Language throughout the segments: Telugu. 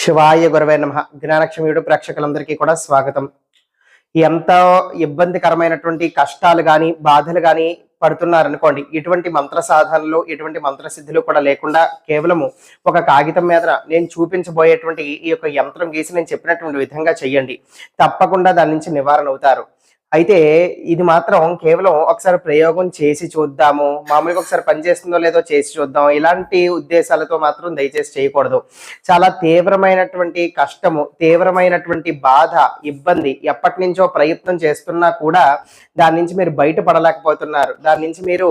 శివాయ గురవే నమ. జ్ఞానక్షమయుడు ప్రేక్షకులందరికీ కూడా స్వాగతం. ఎంతో ఇబ్బందికరమైనటువంటి కష్టాలు కానీ బాధలు కానీ పడుతున్నారనుకోండి ఎటువంటి మంత్ర సాధనలు ఎటువంటి మంత్ర సిద్ధులు కూడా లేకుండా కేవలము ఒక కాగితం మీద నేను చూపించబోయేటువంటి ఈ యొక్క యంత్రం గీసి నేను చెప్పినటువంటి విధంగా చెయ్యండి. తప్పకుండా దాని నుంచి నివారణ అవుతారు. అయితే ఇది మాత్రం కేవలం ఒకసారి ప్రయోగం చేసి చూద్దాము. మామూలుగా ఒకసారి పనిచేస్తుందో లేదో చేసి చూద్దాం. ఇలాంటి ఉద్దేశాలతో మాత్రం దయచేసి చేయకూడదు. చాలా తీవ్రమైనటువంటి కష్టము తీవ్రమైనటువంటి బాధ ఇబ్బంది ఎప్పటి నుంచో ప్రయత్నం చేస్తున్నా కూడా దాని నుంచి మీరు బయటపడలేకపోతున్నారు. దాని నుంచి మీరు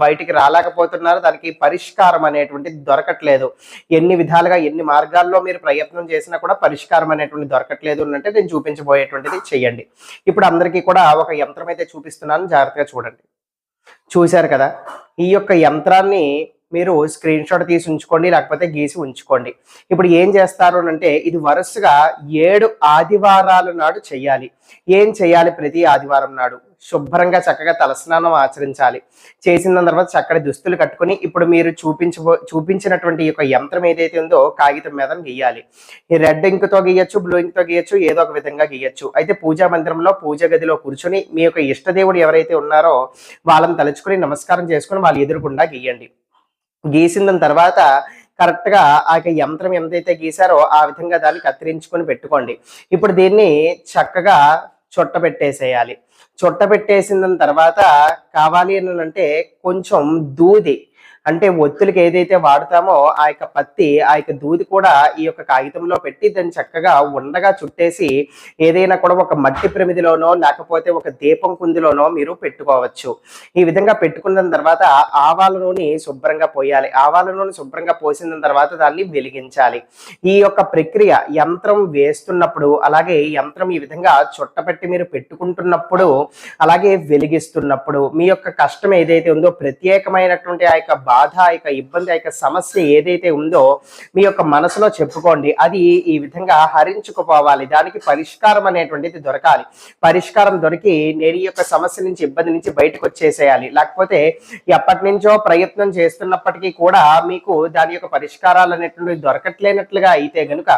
బయటికి రాలేకపోతున్నారు దానికి పరిష్కారం అనేటువంటిది దొరకట్లేదు. ఎన్ని విధాలుగా ఎన్ని మార్గాల్లో మీరు ప్రయత్నం చేసినా కూడా పరిష్కారం అనేటువంటి దొరకట్లేదు అంటే నేను చూపించబోయేటువంటిది చెయ్యండి. ఇప్పుడు అందరికీ కూడా ఒక యంత్రం అయితే చూపిస్తున్నాను జాగ్రత్తగా చూడండి. చూశారు కదా? ఈ యొక్క యంత్రాన్ని మీరు స్క్రీన్ షాట్ తీసి ఉంచుకోండి లేకపోతే గీసి ఉంచుకోండి. ఇప్పుడు ఏం చేస్తారు అంటే ఇది వరుసగా ఏడు ఆదివారాల నాడు చెయ్యాలి ఏం చేయాలి ప్రతి ఆదివారం నాడు? శుభ్రంగా చక్కగా తలస్నానం ఆచరించాలి. చేసిన తర్వాత చక్కటి దుస్తులు కట్టుకొని ఇప్పుడు మీరు చూపించబో చూపించినటువంటి యొక్క యంత్రం ఏదైతే ఉందో కాగితం మీద గీయాలి. ఈ రెడ్ ఇంక్తో గీయచ్చు బ్లూ ఇంక్తో గీయచ్చు ఏదో ఒక విధంగా గీయచ్చు. అయితే పూజా మందిరంలో పూజ గదిలో కూర్చొని మీ యొక్క ఇష్టదేవుడు ఎవరైతే ఉన్నారో వాళ్ళని తలుచుకొని నమస్కారం చేసుకొని వాళ్ళు ఎదురుకుండా గీయండి. గీసిన తర్వాత కరెక్ట్గా ఆ యొక్క యంత్రం ఎంతైతే గీసారో ఆ విధంగా దాన్ని కత్తిరించుకొని పెట్టుకోండి. ఇప్పుడు దీన్ని చక్కగా చుట్ట పెట్టేసేయాలి. చుట్ట పెట్టేసిన తర్వాత కావాలి అని అంటే కొంచెం దూది అంటే ఒత్తులకి ఏదైతే వాడతామో ఆ యొక్క పత్తి ఆ యొక్క దూది కూడా ఈ యొక్క కాగితంలో పెట్టి దాన్ని చక్కగా ఉండగా చుట్టేసి ఏదైనా కూడా ఒక మట్టి ప్రమిదిలోనో లేకపోతే ఒక దీపం కుందిలోనో మీరు పెట్టుకోవచ్చు. ఈ విధంగా పెట్టుకున్న తర్వాత ఆవాల నూనె శుభ్రంగా పోయాలి. ఆవాల నూనె శుభ్రంగా పోసిన తర్వాత దాన్ని వెలిగించాలి. ఈ యొక్క ప్రక్రియ యంత్రం వేస్తున్నప్పుడు అలాగే యంత్రం ఈ విధంగా చుట్టపెట్టి మీరు పెట్టుకుంటున్నప్పుడు అలాగే వెలిగిస్తున్నప్పుడు మీ యొక్క కష్టం ఏదైతే ఉందో ప్రత్యేకమైనటువంటి ఆ యొక్క బాధ ఆ యొక్క ఇబ్బంది ఆ యొక్క సమస్య ఏదైతే ఉందో మీ యొక్క మనసులో చెప్పుకోండి. అది ఈ విధంగా హరించుకుపోవాలి. దానికి పరిష్కారం అనేటువంటిది దొరకాలి. పరిష్కారం దొరికి నేను ఈ యొక్క సమస్య నుంచి ఇబ్బంది నుంచి బయటకు వచ్చేసేయాలి. లేకపోతే ఎప్పటి నుంచో ప్రయత్నం చేస్తున్నప్పటికీ కూడా మీకు దాని యొక్క పరిష్కారాలు అనేటువంటివి దొరకట్లేనట్లుగా అయితే గనుక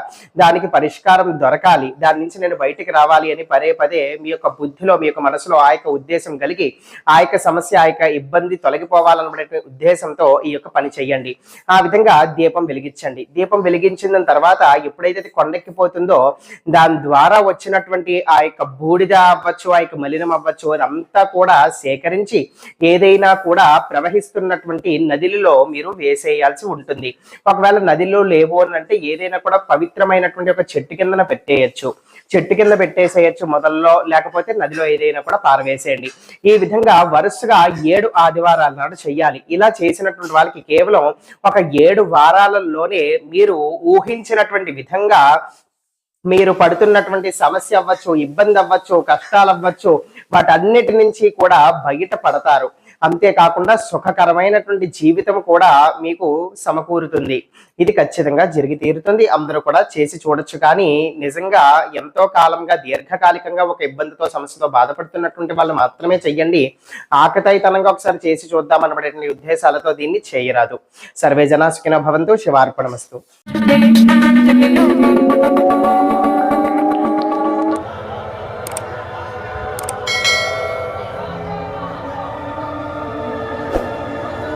దానికి పరిష్కారం దొరకాలి. దాని నుంచి నేను బయటికి రావాలి అని పదే పదే మీ యొక్క బుద్ధిలో మీ యొక్క మనసులో ఆ యొక్క ఉద్దేశం కలిగి ఆ యొక్క సమస్య ఆ యొక్క ఇబ్బంది తొలగిపోవాలన్నటువంటి ఉద్దేశంతో ఈ యొక్క పని చేయండి ఆ విధంగా దీపం వెలిగించండి. దీపం వెలిగించిన తర్వాత ఎప్పుడైతే కొండెక్కిపోతుందో దాని ద్వారా వచ్చినటువంటి ఆ యొక్క బూడిద అవ్వచ్చు ఆ యొక్క మలినం అవ్వచ్చు అదంతా కూడా సేకరించి ఏదైనా కూడా ప్రవహిస్తున్నటువంటి నదిలో మీరు వేసేయాల్సి ఉంటుంది. ఒకవేళ నదిలో లేవు అని అంటే ఏదైనా కూడా పవిత్రమైనటువంటి ఒక చెట్టు కిందన పెట్టేయచ్చు. చెట్టు కింద పెట్టేసేయచ్చు మొదల్లో లేకపోతే నదిలో ఏదైనా కూడా పారవేసేయండి. ఈ విధంగా వరుసగా ఏడు ఆదివారాల నాడు చెయ్యాలి. ఇలా చేసినటువంటి వాళ్ళకి కేవలం ఒక ఏడు వారాలలోనే మీరు ఊహించినటువంటి విధంగా మీరు పడుతున్నటువంటి సమస్య అవ్వచ్చు ఇబ్బంది అవ్వచ్చు కష్టాలు అవ్వచ్చు వాటన్నిటి నుంచి కూడా బయట పడతారు అంతేకాకుండా సుఖకరమైనటువంటి జీవితం కూడా మీకు సమకూరుతుంది. ఇది ఖచ్చితంగా జరిగి తీరుతుంది. అందరూ కూడా చేసి చూడొచ్చు. కానీ నిజంగా ఎంతో కాలంగా దీర్ఘకాలికంగా ఒక ఇబ్బందితో సమస్యతో బాధపడుతున్నటువంటి వాళ్ళు మాత్రమే చెయ్యండి. ఆకతాయితనంగా ఒకసారి చేసి చూద్దాం అనబడేటువంటి ఉద్దేశాలతో దీన్ని చేయరాదు. సర్వే జనా సుఖిన భవంతు. శివార్పణమస్తు. Thank you.